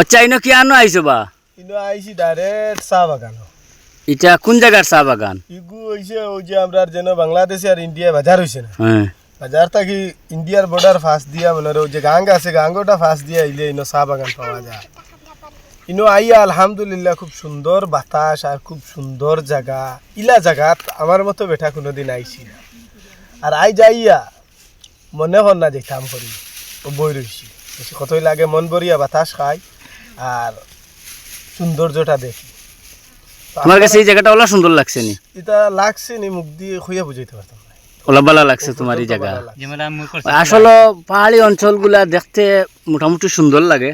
আচ্ছা ইনো কি আনো আইছো বা? কিন্তু আইছি ডাইরেক্ট চাহ বাগান। এটা কোন জায়গার চা বাগান? ইগু হইছে ওই যে আমরা যেন বাংলাদেশে আর ইন্ডিয়া বাজার হইছে না। হ্যাঁ। বাজার থাকি ইন্ডিয়ার বর্ডার ফাঁস দিয়া মানে ওই যে গাঙ্গ আছে গাঙ্গটা ফাঁস দিয়া আইলে ইনো চা বাগান পাওয়া যায়। ইনো আইয়া আলহামদুলিল্লাহ খুব সুন্দর বাতাস আর খুব সুন্দর জায়গা। ইলা জায়গাত আমার মতো বেঠা কোনোদিন আইছি না। আর আই যাইয়া মনে হন না যে কাম করি ও বই রইছি। বেশি কতই লাগে মন ভরিয়া বাতাস খাই আর সৌন্দর্যটা দেখি। তোমার কাছে এই জায়গাটা ওলা সুন্দর লাগছে নি? এটা লাগছে নি মুখ দিয়ে খুঁজে বুঝাইতে পারতাম না। ওলা ভালো লাগছে তোমার এই জায়গা। আসলে পাহাড়ি অঞ্চলগুলা দেখতে মোটামুটি সুন্দর লাগে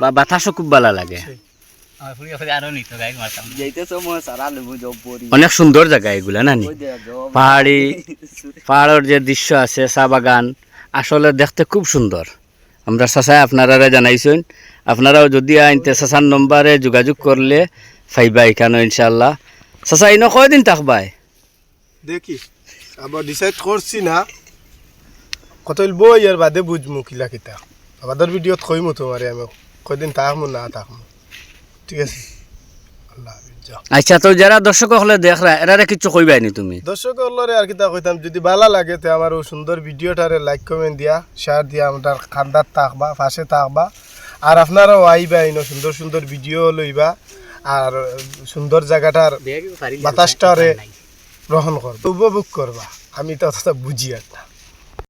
বা বাতাসও খুব ভালো লাগে। অনেক সুন্দর জায়গা এগুলা নানি পাহাড়ি পাহাড়ের যে দৃশ্য আছে চা বাগান আসলে দেখতে খুব সুন্দর। আমরা চাচাই আপনারা জানাইছেন। আপনারাও যদি আইনতে চাচার নম্বরে যোগাযোগ করলে ফাইবা এখানে ইনশাল্লাহ চাচা ইনো কয়দিন থাকবাই? দেখি, আবার ডিসাইড করছি না। কত বই আর বাদে বুঝমু কিলা কিতা। আমাদের ভিডিওত কইমু তোমারে আমি কয়দিন থাকমু না থাকমু। ঠিক আছে। আচ্ছা তো যারা দর্শক হলে দেখ রা এরা কিছু কইবাই নি তুমি? দর্শক হলরে আর কিতা কইতাম যদি ভালো লাগে তে আমার ও সুন্দর ভিডিওটারে লাইক কমেন্ট দিয়া শেয়ার দিয়া আমার খান্দার থাকবা পাশে থাকবা আর আপনারাও আইবা ইনো সুন্দর সুন্দর ভিডিও লইবা আর সুন্দর জায়গাটার বাতাসটারে গ্রহণ করবা উপভোগ করবা। আমি তো অতটা বুঝি আর না।